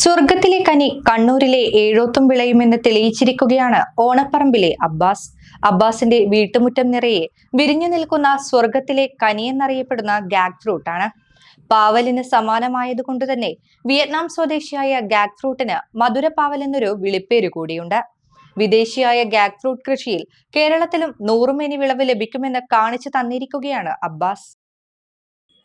സ്വർഗത്തിലെ കനി കണ്ണൂരിലെ ഏഴോത്തും വിളയുമെന്ന് തെളിയിച്ചിരിക്കുകയാണ് ഓണപ്പറമ്പിലെ അബ്ബാസ്. അബ്ബാസിന്റെ വീട്ടുമുറ്റം നിറയെ വിരിഞ്ഞു നിൽക്കുന്ന സ്വർഗത്തിലെ കനി എന്നറിയപ്പെടുന്ന ഗാഗ് ഫ്രൂട്ടാണ് പാവലിന് സമാനമായതുകൊണ്ട് തന്നെ വിയറ്റ്നാം സ്വദേശിയായ ഗാഗ് ഫ്രൂട്ടിന് മധുര പാവൽ എന്നൊരു വിളിപ്പേര് കൂടിയുണ്ട്. വിദേശിയായ ഗാഗ് ഫ്രൂട്ട് കൃഷിയിൽ കേരളത്തിലും നൂറുമേനി വിളവ് ലഭിക്കുമെന്ന് കാണിച്ചു തന്നിരിക്കുകയാണ് അബ്ബാസ്.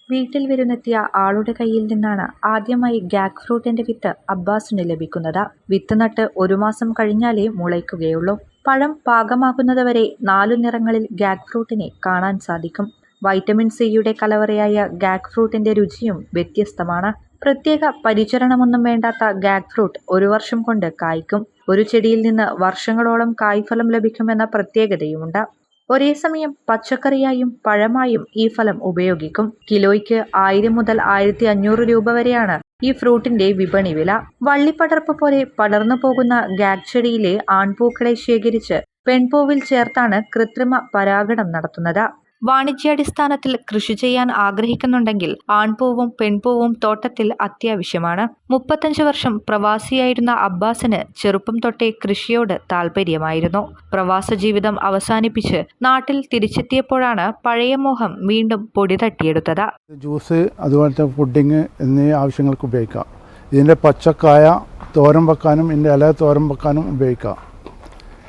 വീട്ടിൽ വിരുന്നെത്തിയ ആളുടെ കയ്യിൽ നിന്നാണ് ആദ്യമായി ഗാഗ് ഫ്രൂട്ടിന്റെ വിത്ത് അബ്ബാസിന് ലഭിക്കുന്നത്. വിത്ത് നട്ട് ഒരു മാസം കഴിഞ്ഞാലേ മുളയ്ക്കുകയുള്ളൂ. പഴം പാകമാകുന്നതുവരെ നാലു നിറങ്ങളിൽ ഗാഗ് ഫ്രൂട്ടിനെ കാണാൻ സാധിക്കും. വൈറ്റമിൻ സിയുടെ കലവറയായ ഗാഗ് ഫ്രൂട്ടിന്റെ രുചിയും വ്യത്യസ്തമാണ്. പ്രത്യേക പരിചരണമൊന്നും വേണ്ടാത്ത ഗാഗ് ഫ്രൂട്ട് ഒരു വർഷം കൊണ്ട് കായ്ക്കും. ഒരു ചെടിയിൽ നിന്ന് വർഷങ്ങളോളം കായ്ഫലം ലഭിക്കുമെന്ന പ്രത്യേകതയുമുണ്ട്. ഒരേ സമയം പച്ചക്കറിയായും പഴമായും ഈ ഫലം ഉപയോഗിക്കും. കിലോയ്ക്ക് ആയിരം മുതൽ ആയിരത്തി അഞ്ഞൂറ് രൂപ വരെയാണ് ഈ ഫ്രൂട്ടിന്റെ വിപണി വില. വള്ളിപ്പടർപ്പ് പോലെ പടർന്നു പോകുന്ന ഗാഗ്ചെടിയിലെ ആൺപൂക്കളെ ശേഖരിച്ച് പെൺപൂവിൽ ചേർത്താണ് കൃത്രിമ പരാഗണം നടത്തുന്നത്. വാണിജ്യാടിസ്ഥാനത്തിൽ കൃഷി ചെയ്യാൻ ആഗ്രഹിക്കുന്നുണ്ടെങ്കിൽ ആൺപൂവും പെൺപൂവും തോട്ടത്തിൽ അത്യാവശ്യമാണ്. മുപ്പത്തഞ്ച് വർഷം പ്രവാസിയായിരുന്ന അബ്ബാസിന് ചെറുപ്പം തൊട്ടേ കൃഷിയോട് താല്പര്യമായിരുന്നു പ്രവാസ ജീവിതം അവസാനിപ്പിച്ച് നാട്ടിൽ തിരിച്ചെത്തിയപ്പോഴാണ് പഴയ മോഹം വീണ്ടും പൊടി തട്ടിയെടുത്തത്. ജ്യൂസ് അതുപോലത്തെ പുഡിങ് എന്നീ ആവശ്യങ്ങൾക്ക് ഉപയോഗിക്കാം. ഇതിന്റെ പച്ചക്കായ തോരൻ വെക്കാനും ഇതിന്റെ ഇല തോരൻ വെക്കാനും ഉപയോഗിക്കാം.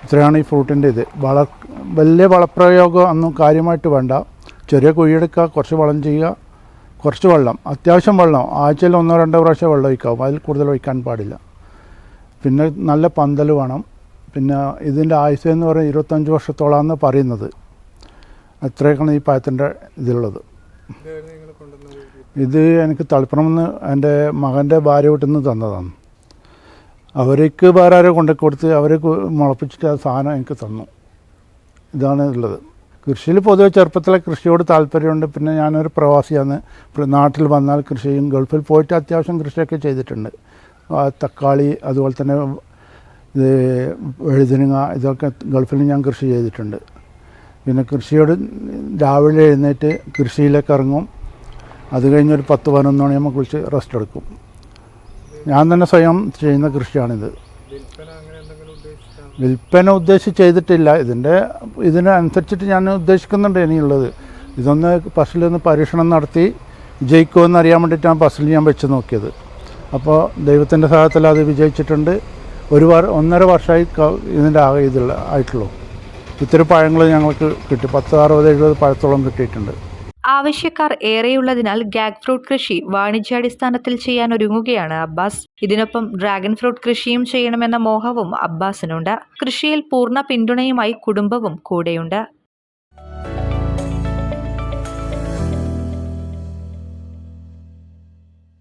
ഇത്രയാണ് ഈ ഫ്രൂട്ടിന്റെ ഇത്. വള വലിയ വളപ്രയോഗം ഒന്നും കാര്യമായിട്ട് വേണ്ട. ചെറിയ കുഴിയെടുക്കുക കുറച്ച് വളം ചെയ്യുക. കുറച്ച് വെള്ളം അത്യാവശ്യം വെള്ളം. ആഴ്ചയിൽ ഒന്നോ രണ്ടോ പ്രാവശ്യം വെള്ളം ഒഴിക്കാവും. അതിൽ കൂടുതൽ ഒഴിക്കാൻ പാടില്ല. പിന്നെ നല്ല പന്തൽ വേണം. പിന്നെ ഇതിന്റെ ആയുസ് എന്ന് പറയുന്നത് ഇരുപത്തഞ്ച് വർഷത്തോളാന്ന് പറയുന്നത്. അത്രയൊക്കെയാണ് ഈ പഴത്തിന്റെ ഇതിലുള്ളത്. ഇത് എനിക്ക് തളിപ്പണമെന്ന് എന്റെ മകന്റെ ഭാര്യ വീട്ടിൽ നിന്ന് തന്നതാണ്. അവർക്ക് വേറെ ആരോ കൊണ്ടു കൊടുത്ത് അവർ മുളപ്പിച്ചിട്ട് ആ സാധനം എനിക്ക് തന്നു. ഇതാണ് ഉള്ളത്. കൃഷിയിൽ പൊതുവെ ചെറുപ്പത്തിലെ കൃഷിയോട് താല്പര്യമുണ്ട്. പിന്നെ ഞാനൊരു പ്രവാസിയാണ്. പ്ര- നാട്ടിൽ വന്നാൽ കൃഷിയും ഗൾഫിൽ പോയിട്ട് അത്യാവശ്യം കൃഷിയൊക്കെ ചെയ്തിട്ടുണ്ട്. തക്കാളി അതുപോലെ തന്നെ ഇത് എഴുതിനുങ്ങ ഇതൊക്കെ ഗൾഫിൽ ഞാൻ കൃഷി ചെയ്തിട്ടുണ്ട്. പിന്നെ കൃഷിയോട് രാവിലെ എഴുന്നേറ്റ് കൃഷിയിലേക്ക് ഇറങ്ങും. അത് കഴിഞ്ഞൊരു പത്ത് പതിനൊന്ന് മണിയാകുമ്പോൾ കുളിച്ച് റെസ്റ്റ് എടുക്കും. ഞാൻ തന്നെ സ്വയം ചെയ്യുന്ന കൃഷിയാണിത്. വിൽപ്പന ഉദ്ദേശിച്ച് ചെയ്തിട്ടില്ല. ഇതിന്റെ ഇതിനനുസരിച്ചിട്ട് ഞാൻ ഉദ്ദേശിക്കുന്നുണ്ട് ഇനിയുള്ളത്. ഇതൊന്ന് പശുലൊന്ന് പരീക്ഷണം നടത്തി വിജയിക്കുമെന്ന് അറിയാൻ വേണ്ടിയിട്ടാണ് ഫസ്റ്റിൽ ഞാൻ വെച്ച് നോക്കിയത്. അപ്പോൾ ദൈവത്തിന്റെ സഹായത്തിൽ അത് വിജയിച്ചിട്ടുണ്ട്. ഒരു ഒന്നര വർഷമായി ഇതിന്റെ ആകെ ഇതിൽ ആയിട്ടുള്ളൂ. ഇത്തിരി പഴങ്ങൾ ഞങ്ങൾക്ക് കിട്ടി. പത്ത് അറുപത് എഴുപത് പഴത്തോളം കിട്ടിയിട്ടുണ്ട്. ആവശ്യക്കാർ ഏറെയുള്ളതിനാൽ ഗാഗ് ഫ്രൂട്ട് കൃഷി വാണിജ്യാടിസ്ഥാനത്തിൽ ചെയ്യാൻ ഒരുങ്ങുകയാണ് അബ്ബാസ്. ഇതിനൊപ്പം ഡ്രാഗൺ ഫ്രൂട്ട് കൃഷിയും ചെയ്യണമെന്ന മോഹവും അബ്ബാസിനുണ്ട്. കൃഷിയിൽ പൂർണ പിന്തുണയുമായി കുടുംബവും കൂടെയുണ്ട്.